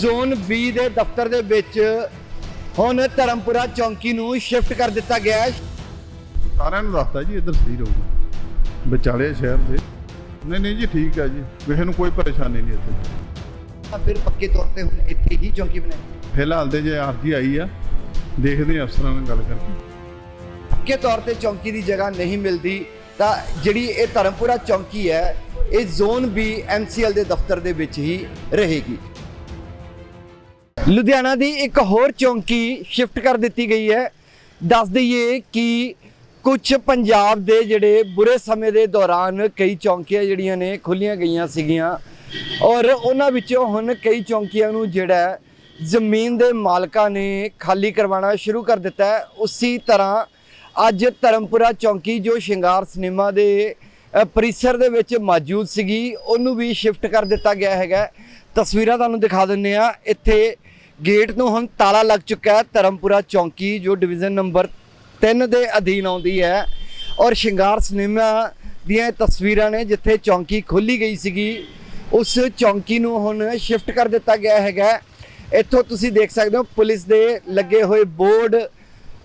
Zone B ਦੇ ਦਫ਼ਤਰ ਦੇ ਵਿੱਚ ਹੁਣ ਧਰਮਪੁਰਾ ਚੌਂਕੀ ਨੂੰ ਸ਼ਿਫਟ ਕਰ ਦਿੱਤਾ ਗਿਆ ਹੈ। ਸਾਰਿਆਂ ਨੂੰ ਦੱਸਤਾ ਜੀ ਇੱਧਰ ਸਹੀ ਰਹੂਗਾ। ਵਿਚਾਲੇ ਸ਼ਹਿਰ ਦੇ। ਨਹੀਂ ਨਹੀਂ ਜੀ ਠੀਕ ਹੈ ਜੀ। ਕਿਸੇ ਨੂੰ ਕੋਈ ਪਰੇਸ਼ਾਨੀ ਨਹੀਂ ਇੱਥੇ। ਤਾਂ ਫਿਰ ਪੱਕੇ ਤੌਰ ਤੇ ਹੁਣ ਇੱਥੇ ਹੀ ਚੌਂਕੀ ਬਣਾਈ। ਫਿਲਹਾਲ ਤੇ ਜੇ ਆਰਜੀ ਆਈ ਆ ਦੇਖਦੇ ਹਾਂ ਅਫਸਰਾਂ ਨਾਲ ਗੱਲ ਕਰਕੇ। ਪੱਕੇ ਤੌਰ ਤੇ ਚੌਂਕੀ ਦੀ ਜਗ੍ਹਾ ਨਹੀਂ ਮਿਲਦੀ ਤਾਂ ਜਿਹੜੀ ਇਹ ਧਰਮਪੁਰਾ ਚੌਂਕੀ ਹੈ ਇਹ ਜ਼ੋਨ B MCL ਦੇ ਦਫ਼ਤਰ ਦੇ ਵਿੱਚ ਹੀ ਰਹੇਗੀ। ਲੁਧਿਆਣਾ ਦੀ ਇੱਕ ਹੋਰ ਚੌਂਕੀ ਸ਼ਿਫਟ ਕਰ ਦਿੱਤੀ ਗਈ ਹੈ। ਦੱਸ ਦਈਏ ਕਿ ਕੁਝ ਪੰਜਾਬ ਦੇ ਜਿਹੜੇ ਬੁਰੇ ਸਮੇਂ ਦੇ ਦੌਰਾਨ ਕਈ ਚੌਂਕੀਆਂ ਜਿਹੜੀਆਂ ਨੇ ਖੁੱਲੀਆਂ ਗਈਆਂ ਸੀਗੀਆਂ ਔਰ ਉਹਨਾਂ ਵਿੱਚੋਂ ਹੁਣ ਕਈ ਚੌਂਕੀਆਂ ਨੂੰ ਜਿਹੜਾ ਜ਼ਮੀਨ ਦੇ ਮਾਲਕਾਂ ਨੇ ਖਾਲੀ ਕਰਵਾਉਣਾ ਸ਼ੁਰੂ ਕਰ ਦਿੱਤਾ ਹੈ। ਉਸੇ ਤਰ੍ਹਾਂ ਅੱਜ ਧਰਮਪੁਰਾ ਚੌਂਕੀ ਜੋ ਸ਼ਿੰਗਾਰ ਸਿਨੇਮਾ ਦੇ ਪਰਿਸਰ ਦੇ ਵਿੱਚ ਮੌਜੂਦ ਸੀਗੀ, ਉਹਨੂੰ ਵੀ ਸ਼ਿਫਟ ਕਰ ਦਿੱਤਾ ਗਿਆ ਹੈਗਾ ਤਸਵੀਰਾਂ ਤੁਹਾਨੂੰ ਦਿਖਾ ਦਿੰਨੇ ਆ ਇੱਥੇ ਗੇਟ ਨੂੰ ਹੁਣ ਤਾਲਾ ਲੱਗ ਚੁੱਕਾ ਹੈ ਧਰਮਪੁਰਾ ਚੌਂਕੀ, ਜੋ ਡਿਵੀਜ਼ਨ ਨੰਬਰ 3 ਦੇ ਅਧੀਨ ਆਉਂਦੀ ਹੈ। ਔਰ ਸ਼ਿੰਗਾਰ ਸਿਨੇਮਾ ਦੀਆਂ ਤਸਵੀਰਾਂ ਨੇ ਜਿੱਥੇ ਚੌਂਕੀ ਖੋਲੀ ਗਈ ਸੀਗੀ, ਉਸ ਚੌਂਕੀ ਨੂੰ ਹੁਣ ਸ਼ਿਫਟ ਕਰ ਦਿੱਤਾ ਗਿਆ ਹੈਗਾ। ਇੱਥੋਂ ਤੁਸੀਂ ਦੇਖ ਸਕਦੇ ਹੋ ਪੁਲਿਸ ਦੇ ਲੱਗੇ ਹੋਏ ਬੋਰਡ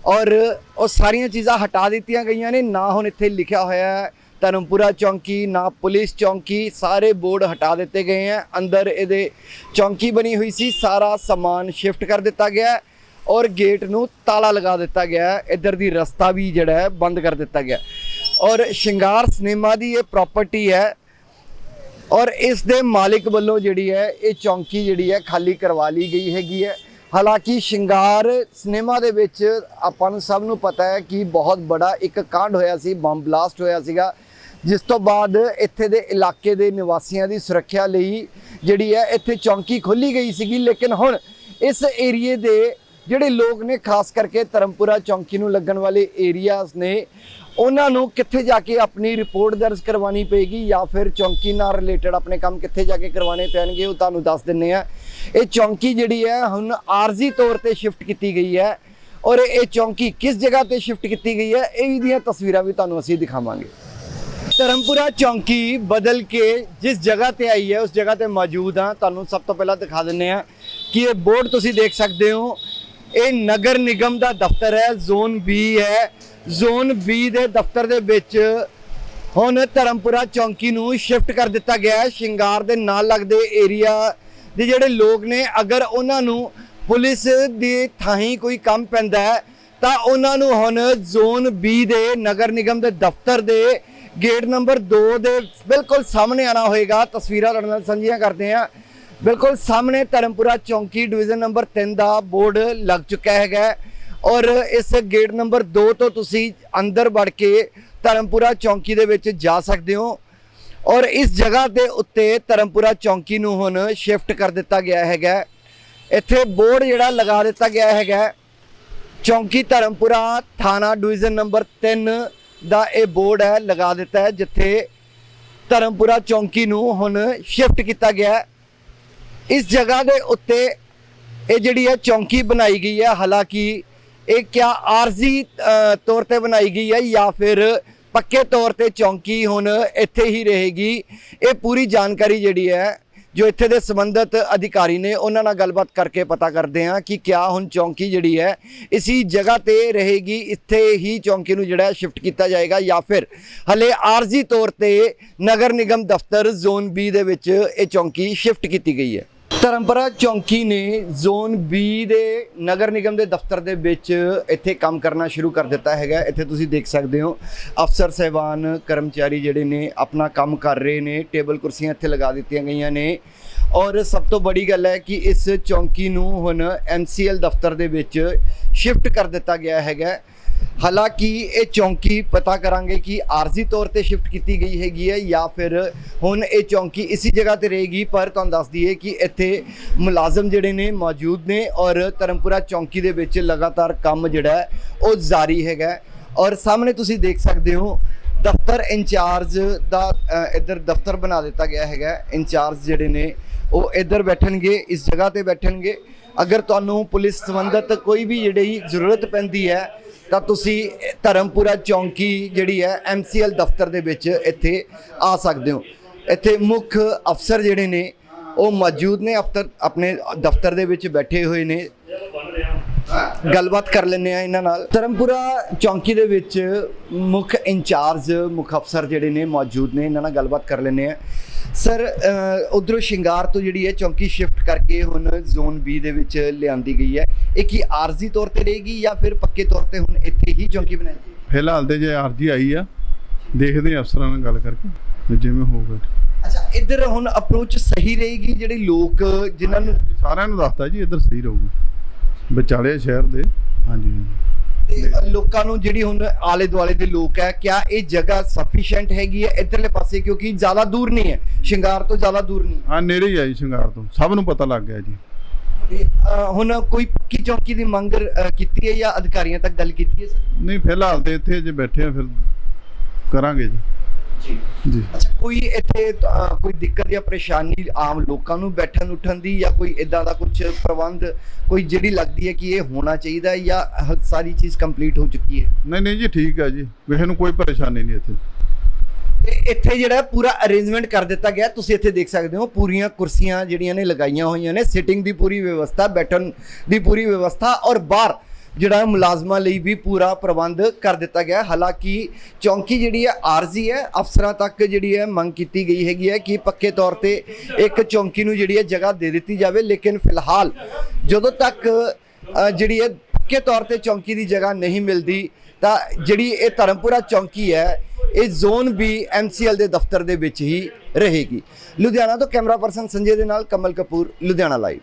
ਔਰ ਉਹ ਸਾਰੀਆਂ ਚੀਜ਼ਾਂ ਹਟਾ ਦਿੱਤੀਆਂ ਗਈਆਂ ਨੇ, ਨਾ ਹੁਣ ਇੱਥੇ ਲਿਖਿਆ ਹੋਇਆ ਹੈ। ਧਰਮਪੁਰਾ ਚੌਂਕੀ, ਨਾ ਪੁਲਿਸ ਚੌਂਕੀ, ਸਾਰੇ ਬੋਰਡ ਹਟਾ ਦਿੱਤੇ ਗਏ ਹੈ। ਅੰਦਰ ਇਹਦੇ ਚੌਂਕੀ ਬਣੀ ਹੋਈ ਸੀ। ਸਾਰਾ ਸਮਾਨ ਸ਼ਿਫਟ ਕਰ ਦਿੱਤਾ ਗਿਆ ਹੈ ਔਰ ਗੇਟ ਨੂੰ ਤਾਲਾ ਲਗਾ ਦਿੱਤਾ ਗਿਆ ਹੈ। ਇੱਧਰ ਦੀ ਰਸਤਾ ਵੀ ਜਿਹੜਾ ਹੈ, ਬੰਦ ਕਰ ਦਿੱਤਾ ਗਿਆ ਔਰ ਸ਼ਿੰਗਾਰ ਸਿਨੇਮਾ ਦੀ ਇਹ ਪ੍ਰਾਪਰਟੀ ਹੈ ਔਰ ਇਸ ਦੇ ਮਾਲਿਕ ਵੱਲੋਂ ਜਿਹੜੀ ਹੈ, ਇਹ ਚੌਂਕੀ ਜਿਹੜੀ ਹੈ, ਖਾਲੀ ਕਰਵਾ ਲਈ ਗਈ ਹੈਗੀ ਹੈ। ਹਾਲਾਂਕਿ ਸ਼ਿੰਗਾਰ ਸਿਨੇਮਾ ਦੇ ਵਿੱਚ ਆਪਾਂ ਨੂੰ ਸਭ ਨੂੰ ਪਤਾ ਹੈ ਕਿ ਬਹੁਤ ਬੜਾ ਇੱਕ ਕਾਂਡ ਹੋਇਆ ਸੀ, ਬੰਬ ਬਲਾਸਟ ਹੋਇਆ ਸੀਗਾ। ਜਿਸ ਤੋਂ ਬਾਅਦ ਇੱਥੇ ਦੇ ਇਲਾਕੇ ਦੇ ਨਿਵਾਸੀਆਂ ਦੀ ਸੁਰੱਖਿਆ ਲਈ ਜਿਹੜੀ ਹੈ ਇੱਥੇ ਚੌਂਕੀ ਖੋਲੀ ਗਈ ਸੀਗੀ। ਲੇਕਿਨ ਹੁਣ ਇਸ ਏਰੀਏ ਦੇ ਜਿਹੜੇ ਲੋਕ ਨੇ, ਖਾਸ ਕਰਕੇ ਧਰਮਪੁਰਾ ਚੌਂਕੀ ਨੂੰ ਲੱਗਣ ਵਾਲੇ ਏਰੀਆਜ਼ ਨੇ, ਉਹਨਾਂ ਨੂੰ ਕਿੱਥੇ ਜਾ ਕੇ ਆਪਣੀ ਰਿਪੋਰਟ ਦਰਜ ਕਰਵਾਉਣੀ ਪਏਗੀ ਜਾਂ ਫਿਰ ਚੌਂਕੀ ਨਾਲ ਰਿਲੇਟਡ ਆਪਣੇ ਕੰਮ ਕਿੱਥੇ ਜਾ ਕੇ ਕਰਵਾਉਣੇ ਪੈਣਗੇ, ਉਹ ਤੁਹਾਨੂੰ ਦੱਸ ਦਿੰਨੇ ਆ ਇਹ ਚੌਂਕੀ ਜਿਹੜੀ ਹੈ, ਹੁਣ ਆਰਜ਼ੀ ਤੌਰ ਤੇ ਸ਼ਿਫਟ ਕੀਤੀ ਗਈ ਹੈ ਔਰ ਇਹ ਚੌਂਕੀ ਕਿਸ ਜਗ੍ਹਾ ਤੇ ਸ਼ਿਫਟ ਕੀਤੀ ਗਈ ਹੈ ਇਹ ਦੀਆਂ ਤਸਵੀਰਾਂ ਵੀ ਤੁਹਾਨੂੰ ਅਸੀਂ ਦਿਖਾਵਾਂਗੇ। ਧਰਮਪੁਰਾ ਚੌਂਕੀ ਬਦਲ ਕੇ ਜਿਸ ਜਗ੍ਹਾ ਤੇ ਆਈ ਹੈ, ਉਸ ਜਗ੍ਹਾ ਤੇ ਮੌਜੂਦ ਹਾਂ। ਤੁਹਾਨੂੰ ਸਭ ਤੋਂ ਪਹਿਲਾਂ ਦਿਖਾ ਦਿੰਨੇ ਆ ਕਿ ਇਹ ਬੋਰਡ ਤੁਸੀਂ ਦੇਖ ਸਕਦੇ ਹੋ। ਇਹ ਨਗਰ ਨਿਗਮ ਦਾ ਦਫ਼ਤਰ ਹੈ, ਜ਼ੋਨ B ਹੈ। ਜ਼ੋਨ B ਦੇ ਦਫ਼ਤਰ ਦੇ ਵਿੱਚ ਹੁਣ ਧਰਮਪੁਰਾ ਚੌਂਕੀ ਨੂੰ ਸ਼ਿਫਟ ਕਰ ਦਿੱਤਾ ਗਿਆ ਹੈ। ਸ਼ਿੰਗਾਰ ਦੇ ਨਾਲ ਲੱਗਦੇ ਏਰੀਆ ਦੇ ਜਿਹੜੇ ਲੋਕ ਨੇ, ਅਗਰ ਉਹਨਾਂ ਨੂੰ ਪੁਲਿਸ ਦੀ ਥਾਹੀਂ ਕੋਈ ਕੰਮ ਪੈਂਦਾ ਹੈ, ਤਾਂ ਉਹਨਾਂ ਨੂੰ ਹੁਣ ਜ਼ੋਨ B ਦੇ ਨਗਰ ਨਿਗਮ ਦੇ ਦਫ਼ਤਰ ਦੇ ਗੇਟ ਨੰਬਰ 2 ਦੇ ਬਿਲਕੁਲ ਸਾਹਮਣੇ ਆਣਾ ਹੋਏਗਾ। ਤਸਵੀਰਾਂ ਤੁਹਾਡੇ ਨਾਲ ਸਾਂਝੀਆਂ ਕਰਦੇ ਹਾਂ। ਬਿਲਕੁਲ ਸਾਹਮਣੇ ਧਰਮਪੁਰਾ ਚੌਂਕੀ ਡਿਵੀਜ਼ਨ ਨੰਬਰ 3 ਦਾ ਬੋਰਡ ਲੱਗ ਚੁੱਕਾ ਹੈਗਾ ਔਰ ਇਸ ਗੇਟ ਨੰਬਰ 2 ਤੋਂ ਤੁਸੀਂ ਅੰਦਰ ਵੜ ਕੇ ਧਰਮਪੁਰਾ ਚੌਂਕੀ ਦੇ ਵਿੱਚ ਜਾ ਸਕਦੇ ਹੋ। ਔਰ ਇਸ ਜਗ੍ਹਾ ਦੇ ਉੱਤੇ ਧਰਮਪੁਰਾ ਚੌਂਕੀ ਨੂੰ ਹੁਣ ਸ਼ਿਫਟ ਕਰ ਦਿੱਤਾ ਗਿਆ ਹੈਗਾ ਇੱਥੇ ਬੋਰਡ ਜਿਹੜਾ ਲਗਾ ਦਿੱਤਾ ਗਿਆ ਹੈਗਾ ਚੌਂਕੀ ਧਰਮਪੁਰਾ ਥਾਣਾ ਡਿਵੀਜ਼ਨ ਨੰਬਰ 3 ਦਾ ਇਹ ਬੋਰਡ ਹੈ, ਲਗਾ ਦਿੱਤਾ ਹੈ, ਜਿੱਥੇ ਧਰਮਪੁਰਾ ਚੌਂਕੀ ਨੂੰ ਹੁਣ ਸ਼ਿਫਟ ਕੀਤਾ ਗਿਆ ਇਸ ਜਗ੍ਹਾ ਦੇ ਉੱਤੇ ਇਹ ਜਿਹੜੀ ਹੈ ਚੌਂਕੀ ਬਣਾਈ ਗਈ ਹੈ, ਹਾਲਾਂਕਿ ਇਹ ਕਿਆ ਆਰਜ਼ੀ ਤੌਰ ਤੇ ਬਣਾਈ ਗਈ ਹੈ ਜਾਂ ਫਿਰ ਪੱਕੇ ਤੌਰ ਤੇ ਚੌਂਕੀ ਹੁਣ ਇੱਥੇ ਹੀ ਰਹੇਗੀ। ਇਹ ਪੂਰੀ ਜਾਣਕਾਰੀ ਜਿਹੜੀ ਹੈ ਜੋ ਇੱਥੇ ਦੇ ਸੰਬੰਧਿਤ ਅਧਿਕਾਰੀ ਨੇ ਉਹਨਾਂ ਨਾਲ ਗੱਲਬਾਤ ਕਰਕੇ ਪਤਾ ਕਰਦੇ ਹਾਂ ਕਿ ਕਿਆ ਹੁਣ ਚੌਂਕੀ ਜਿਹੜੀ ਹੈ, ਇਸੀ ਜਗ੍ਹਾ ਤੇ ਰਹੇਗੀ, ਇੱਥੇ ਹੀ ਚੌਂਕੀ ਨੂੰ ਜਿਹੜਾ ਸ਼ਿਫਟ ਕੀਤਾ ਜਾਏਗਾ ਜਾਂ ਫਿਰ ਹਲੇ ਆਰਜ਼ੀ ਤੌਰ ਤੇ ਨਗਰ ਨਿਗਮ ਦਫ਼ਤਰ ਜ਼ੋਨ ਬੀ ਦੇ ਵਿੱਚ ਇਹ ਚੌਂਕੀ ਸ਼ਿਫਟ ਕੀਤੀ ਗਈ ਹੈ। ਧਰਮਪੁਰਾ ਚੌਂਕੀ ਨੇ ਜ਼ੋਨ ਬੀ ਦੇ ਨਗਰ ਨਿਗਮ ਦੇ ਦਫ਼ਤਰ ਦੇ ਵਿੱਚ ਇੱਥੇ ਕੰਮ ਕਰਨਾ ਸ਼ੁਰੂ ਕਰ ਦਿੱਤਾ ਹੈਗਾ। ਇੱਥੇ ਤੁਸੀਂ ਦੇਖ ਸਕਦੇ ਹੋ, ਅਫਸਰ ਸਹਿਬਾਨ, ਕਰਮਚਾਰੀ ਜਿਹੜੇ ਨੇ ਆਪਣਾ ਕੰਮ ਕਰ ਰਹੇ ਨੇ, ਟੇਬਲ ਕੁਰਸੀਆਂ ਇੱਥੇ ਲਗਾ ਦਿੱਤੀਆਂ ਗਈਆਂ ਨੇ। ਔਰ ਸਭ ਤੋਂ ਬੜੀ ਗੱਲ ਹੈ ਕਿ ਇਸ ਚੌਂਕੀ ਨੂੰ ਹੁਣ MCL ਦਫ਼ਤਰ ਦੇ ਵਿੱਚ ਸ਼ਿਫਟ ਕਰ ਦਿੱਤਾ ਗਿਆ ਹੈਗਾ। ਹਾਲਾਂਕਿ ਇਹ ਚੌਂਕੀ ਪਤਾ ਕਰਾਂਗੇ ਕਿ ਆਰਜ਼ੀ ਤੌਰ ਤੇ ਸ਼ਿਫਟ ਕੀਤੀ ਗਈ ਹੈਗੀ ਹੈ ਜਾਂ ਫਿਰ ਹੁਣ ਇਹ ਚੌਂਕੀ ਇਸੀ ਜਗ੍ਹਾ ਤੇ ਰਹੇਗੀ, ਪਰ ਤੁਹਾਨੂੰ ਦੱਸ ਦਈਏ ਕਿ ਇੱਥੇ ਮੁਲਾਜ਼ਮ ਜਿਹੜੇ ਨੇ ਮੌਜੂਦ ਨੇ ਔਰ ਧਰਮਪੁਰਾ ਚੌਂਕੀ ਦੇ ਵਿੱਚ ਲਗਾਤਾਰ ਕੰਮ ਜਿਹੜਾ ਉਹ ਜਾਰੀ ਹੈਗਾ ਔਰ ਸਾਹਮਣੇ ਤੁਸੀਂ ਦੇਖ ਸਕਦੇ ਹੋ, ਦਫ਼ਤਰ ਇੰਚਾਰਜ ਦਾ ਇੱਧਰ ਦਫ਼ਤਰ ਬਣਾ ਦਿੱਤਾ ਗਿਆ ਹੈਗਾ ਇੰਚਾਰਜ ਜਿਹੜੇ ਨੇ ਉਹ ਇੱਧਰ ਬੈਠਣਗੇ, ਇਸ ਜਗ੍ਹਾ ਤੇ ਬੈਠਣਗੇ। ਅਗਰ ਤੁਹਾਨੂੰ ਪੁਲਿਸ ਸੰਬੰਧਤ ਕੋਈ ਵੀ ਜਿਹੜੀ ਜ਼ਰੂਰਤ ਪੈਂਦੀ ਹੈ, ਤਾਂ ਤੁਸੀਂ ਧਰਮਪੁਰਾ ਚੌਂਕੀ ਜਿਹੜੀ ਹੈ MCL ਦਫ਼ਤਰ ਦੇ ਵਿੱਚ ਇੱਥੇ ਆ ਸਕਦੇ ਹੋ। ਇੱਥੇ ਮੁੱਖ ਅਫਸਰ ਜਿਹੜੇ ਨੇ, ਉਹ ਮੌਜੂਦ ਨੇ ਅਫਤਰ, ਆਪਣੇ ਦਫ਼ਤਰ ਦੇ ਵਿੱਚ ਬੈਠੇ ਹੋਏ ਨੇ। ਗੱਲਬਾਤ ਕਰ ਲੈਂਦੇ ਆ ਇਹਨਾਂ ਨਾਲ। ਧਰਮਪੁਰਾ ਚੌਂਕੀ ਦੇ ਵਿੱਚ ਮੁੱਖ ਇੰਚਾਰਜ, ਮੁੱਖ ਅਫਸਰ ਜਿਹੜੇ ਨੇ ਮੌਜੂਦ ਨੇ, ਇਹਨਾਂ ਨਾਲ ਗੱਲਬਾਤ ਕਰ ਲੈਂਦੇ ਆ ਸਰ ਉਧਰੋਂ ਸ਼ਿੰਗਾਰ ਤੋਂ ਜਿਹੜੀ ਹੈ ਚੌਂਕੀ ਸ਼ਿਫਟ ਕਰਕੇ ਹੁਣ ਜ਼ੋਨ ਬੀ ਦੇ ਵਿੱਚ ਲਿਆਂਦੀ ਗਈ ਹੈ। ਇਹ ਕੀ ਆਰਜ਼ੀ ਤੌਰ ਤੇ ਰਹੇਗੀ ਜਾਂ ਫਿਰ ਪੱਕੇ ਤੌਰ ਤੇ ਹੁਣ ਇੱਥੇ ਹੀ ਚੌਂਕੀ ਬਣਾਈ ਜਾਏਗੀ ਫਿਲਹਾਲ ਤੇ ਜੇ ਆਰਜੀ ਆਈ ਆ ਦੇਖਦੇ ਆ ਅਫਸਰਾਂ ਨਾਲ ਗੱਲ ਕਰਕੇ ਜਿਵੇਂ ਹੋਊਗਾ ਅੱਛਾ ਇੱਧਰ ਹੁਣ ਅਪਰੋਚ ਸਹੀ ਰਹੇਗੀ ਜਿਹੜੇ ਲੋਕ ਜਿਨ੍ਹਾਂ ਨੂੰ ਸਾਰਿਆਂ ਨੂੰ ਦੱਸਤਾ ਜੀ ਇੱਧਰ ਸਹੀ ਰਹੂਗਾ। ਵਿਚਾਲੇ ਸ਼ਹਿਰ ਦੇ ਹਾਂਜੀ ਹਾਂਜੀ। ਤੇ ਲੋਕਾਂ ਨੂੰ ਜਿਹੜੀ ਹੁਣ ਆਲੇ ਦੁਆਲੇ ਦੇ ਲੋਕ ਹੈ ਕਿਆ ਇਹ ਜਗ੍ਹਾ ਸਫੀਸ਼ੀਐਂਟ ਹੈਗੀ ਹੈ ਇੱਧਰਲੇ ਪਾਸੇ? ਕਿਉਂਕਿ ਜ਼ਿਆਦਾ ਦੂਰ ਨਹੀਂ ਹੈ। ਸ਼ਿੰਗਾਰ ਤੋਂ ਜ਼ਿਆਦਾ ਦੂਰ ਨਹੀਂ ਹਾਂ। ਨੇੜੇ ਹੀ ਆ ਜੀ ਸ਼ਿੰਗਾਰ ਤੋਂ। ਸਭ ਨੂੰ ਪਤਾ ਲੱਗ ਗਿਆ ਜੀ। ਤੇ ਹੁਣ ਕੋਈ ਪੱਕੀ ਚੌਂਕੀ ਦੀ ਮੰਗ ਕੀਤੀ ਹੈ ਜਾਂ ਅਧਿਕਾਰੀਆਂ ਤੱਕ ਗੱਲ ਕੀਤੀ ਹੈ ਸਰ? ਨਹੀਂ ਫਿਲਹਾਲ ਤੇ ਇੱਥੇ ਜੇ ਬੈਠੇ ਆ ਫਿਰ ਕਰਾਂਗੇ ਜੀ। ਜੀ। ਅੱਛਾ ਕੋਈ ਇੱਥੇ ਕੋਈ ਦਿੱਕਤ ਜਾਂ ਪਰੇਸ਼ਾਨੀ ਆਮ ਲੋਕਾਂ ਨੂੰ ਬੈਠਣ ਉੱਠਣ ਦੀ ਜਾਂ ਕੋਈ ਇਦਾਂ ਦਾ ਕੁਝ ਪ੍ਰਬੰਧ ਕੋਈ ਜਿਹੜੀ ਲੱਗਦੀ ਹੈ ਕਿ ਇਹ ਹੋਣਾ ਚਾਹੀਦਾ ਹੈ ਜਾਂ ਹ- ਸਾਰੀ ਚੀਜ਼ ਕੰਪਲੀਟ ਹੋ ਚੁੱਕੀ ਹੈ? ਨਹੀਂ ਨਹੀਂ ਜੀ ਠੀਕ ਆ ਜੀ। ਕਿਸੇ ਨੂੰ ਕੋਈ ਪਰੇਸ਼ਾਨੀ ਨਹੀਂ ਇੱਥੇ। ਤੇ ਇੱਥੇ ਜਿਹੜਾ ਹੈ ਪੂਰਾ ਅਰੇਂਜਮੈਂਟ ਕਰ ਦਿੱਤਾ ਗਿਆ ਤੁਸੀਂ ਇੱਥੇ ਦੇਖ ਸਕਦੇ ਹੋ ਪੂਰੀਆਂ ਕੁਰਸੀਆਂ ਜਿਹੜੀਆਂ ਨੇ ਲਗਾਈਆਂ ਹੋਈਆਂ ਨੇ ਸਿਟਿੰਗ ਦੀ ਪੂਰੀ ਵਿਵਸਥਾ ਬੈਠਣ ਦੀ ਪੂਰੀ ਵਿਵਸਥਾ ਔਰ ਬਾਹਰ ਜਿਹੜਾ ਮੁਲਾਜ਼ਮਾਂ ਲਈ ਵੀ ਪੂਰਾ ਪ੍ਰਬੰਧ ਕਰ ਦਿੱਤਾ ਗਿਆ ਹਾਲਾਂਕਿ ਚੌਂਕੀ ਜਿਹੜੀ ਹੈ, ਆਰਜ਼ੀ ਹੈ, ਅਫਸਰਾਂ ਤੱਕ ਜਿਹੜੀ ਹੈ, ਮੰਗ ਕੀਤੀ ਗਈ ਹੈਗੀ ਹੈ ਕਿ ਪੱਕੇ ਤੌਰ ਤੇ ਇੱਕ ਚੌਂਕੀ ਨੂੰ ਜਿਹੜੀ ਹੈ, ਜਗ੍ਹਾ ਦੇ ਦਿੱਤੀ ਜਾਵੇ। ਲੇਕਿਨ ਫਿਲਹਾਲ ਜਦੋਂ ਤੱਕ ਜਿਹੜੀ ਹੈ, ਪੱਕੇ ਤੌਰ ਤੇ ਚੌਂਕੀ ਦੀ ਜਗ੍ਹਾ ਨਹੀਂ ਮਿਲਦੀ, ਤਾਂ ਜਿਹੜੀ ਇਹ ਧਰਮਪੁਰਾ ਚੌਂਕੀ ਹੈ, ਇਹ ਜ਼ੋਨ ਵੀ ਐਮਸੀਐਲ ਦੇ ਦਫ਼ਤਰ ਦੇ ਵਿੱਚ ਹੀ ਰਹੇਗੀ। ਲੁਧਿਆਣਾ ਤੋਂ ਕੈਮਰਾ ਪਰਸਨ ਸੰਜੇ ਦੇ ਨਾਲ ਕਮਲ ਕਪੂਰ, ਲੁਧਿਆਣਾ ਲਾਈਵ।